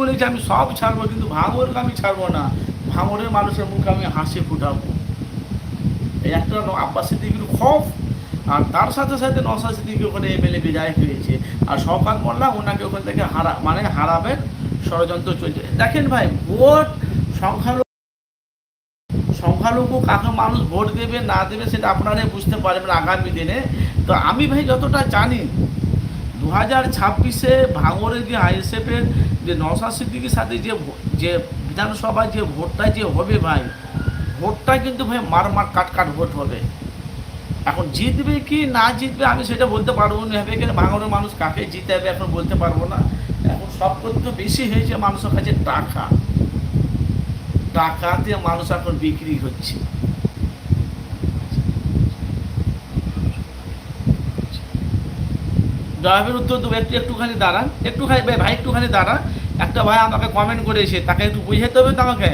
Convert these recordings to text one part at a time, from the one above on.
বলেছে আমি সব ছাড়বো, কিন্তু ভাঙরকে আমি ছাড়বো না। ভাঙরের মানুষের মুখে আমি হাসি ফুটাবো। এই একটা আব্বাস সিদ্দিকির খফ আর তার সাথে সাথে নসা সিদ্দিকি ওখানে এমএলএ বিধায়ক হয়েছে। আর শওকাত মোল্লা ওনাকে ওখান থেকে হারা মানে হারাবেন ষড়যন্ত্র চলছে। দেখেন ভাই, ভোট সংখ্যালঘু সংখ্যালঘু কাকে মানুষ ভোট দেবে, না দেবে, সেটা আপনারাই বুঝতে পারবেন আগামী দিনে। তো আমি ভাই যতটা জানি হাজার ছাব্বিশে ভাঙরের যে আইএসএফের যে নওশা সিদ্দিকির সাথে যে যে বিধানসভায় যে ভোটটা যে হবে ভাই, ভোটটা কিন্তু ভাই মার মার কাট কাট ভোট হবে। এখন জিতবে কি না জিতবে আমি সেটা বলতে পারব না। হবে কেন ভাঙরের মানুষ কাকে জিতাবে এখন বলতে পারব না। এখন সব করতে বেশি হয়েছে মানুষের কাছে টাকা। টাকাতে মানুষ এখন বিক্রি হচ্ছে। জবাবের উত্তর দেবো, একটু একটুখানি দাঁড়ান। একটুখানি ভাই ভাই, একটুখানি দাঁড়ান। একটা ভাই আমাকে কমেন্ট করেছে, তাকে একটু বুঝাতে হবে তো আমাকে।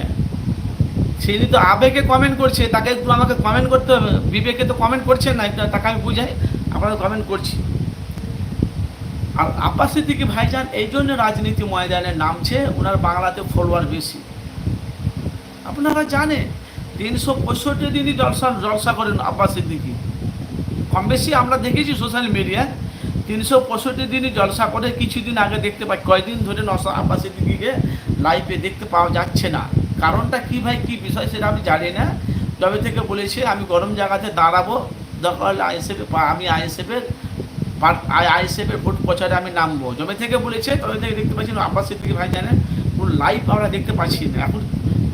সে তো আবেগে কমেন্ট করছে, তাকে একটু আমাকে কমেন্ট করতে হবে। বিবেকে তো কমেন্ট করছে না তাকে আমি বুঝাই আপনারা কমেন্ট করছি। আর আব্বাস সিদ্দিকি ভাইজান, এই জন্য রাজনীতি ময়দানে নামছে, ওনার বাংলাতে ফলোয়ার বেশি। আপনারা জানেন, তিনশো পঁয়ষট্টি দিনই জলসা জলসা করেন আব্বাস সিদ্দিকি। কম বেশি আমরা দেখেছি সোশ্যাল মিডিয়ায় তিনশো পঁয়ষট্টি দিনই জলসা করে কিছুদিন আগে দেখতে পাই, কয়দিন ধরে নশা আব্বাস সিদ্দিকিকে লাইভে দেখতে পাওয়া যাচ্ছে না। কারণটা কি ভাই, কি বিষয় সেটা আমি জানি না। যবে থেকে বলেছে, আমি গরম জায়গাতে দাঁড়াবো। দরকার আইএসএফে আমি আইএসএফের আইএসএফের ভোট প্রচারে আমি নামবো। যবে থেকে বলেছে, তবে থেকে দেখতে পাচ্ছি আব্বাস সিদ্দিকি ভাই জানেন, কোনো লাইভ আমরা দেখতে পাচ্ছি না। এখন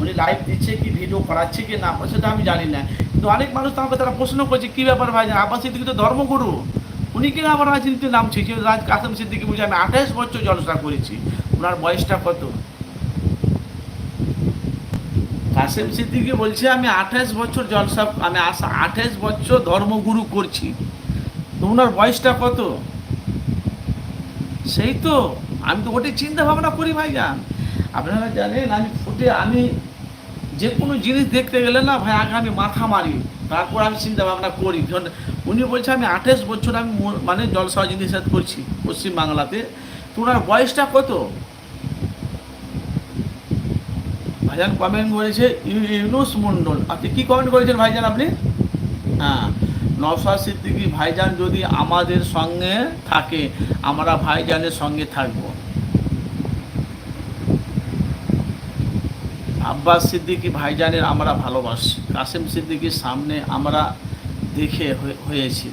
উনি লাইভ দিচ্ছে কি ভিডিও করাচ্ছে কি না, সেটা আমি জানি না। কিন্তু অনেক মানুষ তো আমাকে তারা প্রশ্ন করছে, কী ব্যাপার ভাই আব্বাস সিদ্দিকি তো ধর্মগুরু। উনি কিনা আবার রাজনীতিতে নামছে যে রাজ কাসেম সিদ্দিকি বলছে, আমি আঠাশ বছর জলসা করেছি। ওনার বয়সটা কত? কাসেম সিদ্দিকি বলছে, আমি আঠাশ বছর জলসা আমি আসা আঠাশ বছর ধর্মগুরু করছি। তো ওনার বয়সটা কত? সেই তো, আমি তো ওটাই চিন্তা ভাবনা করি, ভাইজান। আপনারা জানেন, আমি ফুটে আমি যে কোনো জিনিস দেখতে গেলে না ভাই, আগে আমি মাথা মারি, তারপর আমি চিন্তা ভাবনা করি উনি বলছে, আমি আঠাশ বছর আমি মানে জলসা জিনিস করছি পশ্চিমবাংলাতে তো ওনার বয়সটা কত? ভাইজান কমেন্ট করেছে, ইউ- ইউনুস মণ্ডল। আপনি কি কমেন্ট করেছেন ভাইজান আপনি? হ্যাঁ। নওশাদ সিদ্দিকী, ভাইজান, যদি আমাদের সঙ্গে থাকে, আমরা ভাইজানের সঙ্গে থাকব। আব্বাস সিদ্দিকি ভাইজানের আমরা ভালোবাসি, কাসেম সিদ্দিকীর সামনে আমরা দেখে হয়ে- হয়েছি।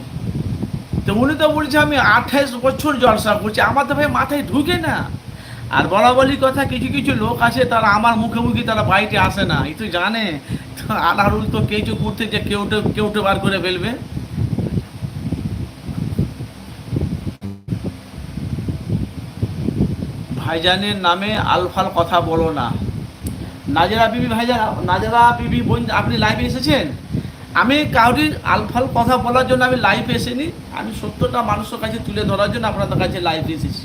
তো উনি তো বলছে, আমি আঠাইশ বছর জলসা করছি আমার তো ভাই মাথায় ঢুকে না। আর বলা কথা, কিছু কিছু লোক আছে, তারা আমার মুখে মুখে তারা বাড়িতে আসে না। এই তো জানে আনারুল তো কেঁচো করতে যে কেউটে কেউটে বার করে ফেলবে। ভাইজানের নামে আলফাল কথা বলো না। নাজেরা বিবি ভাইজান নাজেরা বিবি বোন, আপনি লাইভে এসেছেন? আমি কাউরির আলফাল কথা বলার জন্য আমি লাইভে এসেনি। আমি সত্যটা মানুষের কাছে তুলে ধরার জন্য আপনাদের কাছে লাইভে এসেছি।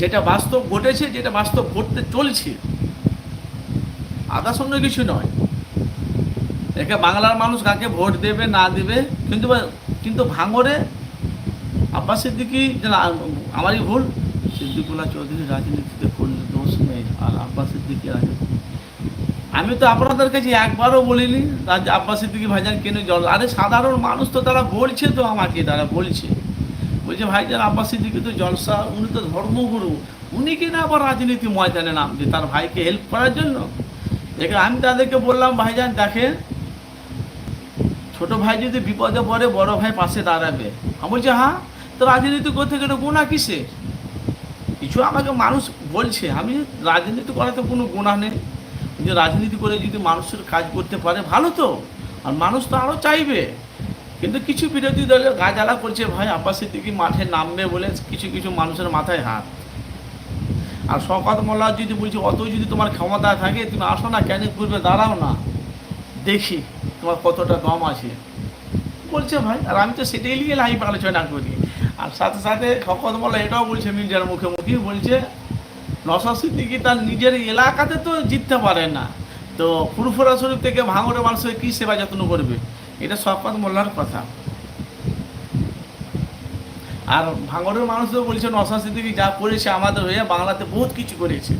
যেটা বাস্তব ঘটেছে, যেটা বাস্তব ঘটতে চলছে আদার সঙ্গে কিছু নয়। একে বাংলার মানুষ কাকে ভোট দেবে, না দেবে, কিন্তু কিন্তু ভাঙরে আব্বাস সিদ্দিকি আমারই ভুল, সিদ্দিকুল্লাহ চৌধুরী রাজনীতিতে করলে দোষ নেই, আর আব্বাস সিদ্দিকি রাজনীতি আমি তো আপনাদের কাছে একবারও বলিনি আব্বাস সিদ্দিকি ভাইজান কেন জল? আরে সাধারণ মানুষ তো তারা বলছে তো আমাকে, তারা বলছে। বলছে, ভাইজান আব্বাস সিদ্দিকি তো জলসা, উনি তো ধর্মগুরু। উনি কিনা আবার রাজনীতি ময়দানে নামছে তার ভাইকে হেল্প করার জন্য? দেখে আমি তাদেরকে বললাম, ভাইজান, দেখেন, ছোট ভাই যদি বিপদে পড়ে, বড় ভাই পাশে দাঁড়াবে। আমি বলছি হ্যাঁ তো রাজনীতি করতে গেলে গুণা কিসে কিছু আমাকে মানুষ বলছে, আমি রাজনীতি করাতে কোনো গুণা নেই। যে রাজনীতি করে যদি মানুষের কাজ করতে পারে, ভালো তো। আর মানুষ তো আরও চাইবে। কিন্তু কিছু বিরোধী দলের গাজালা করছে, ভাই, আপাসের দিকে মাঠে নামবে বলে কিছু কিছু মানুষের মাথায় হাত। আর শওকত মোল্লা যদি বলছি, অত যদি তোমার ক্ষমতা থাকে, তুমি আসো না কেন করবে, দাঁড়াও না। দেখি তোমার কতটা দম আছে। বলছে, ভাই, আর আমি তো সেটাই নিয়ে লাইভ আলোচনা করি। আর সাথে সাথে শওকত মোল্লা এটাও বলছে মির্জার মুখে মুখে বলছে নসাদ সিদ্দিকি তার নিজের এলাকাতে তো জিততে পারে না। তো ফুরফুরা শরীফ থেকে ভাঙরে মানুষের কী সেবা যত্ন করবে? এটা শওকত মোল্লার কথা। আর ভাঙড়ের মানুষও বলছে নশা সিদ্দিকি যা করেছে আমাদের হয়ে বাংলাতে বহুত কিছু করেছে।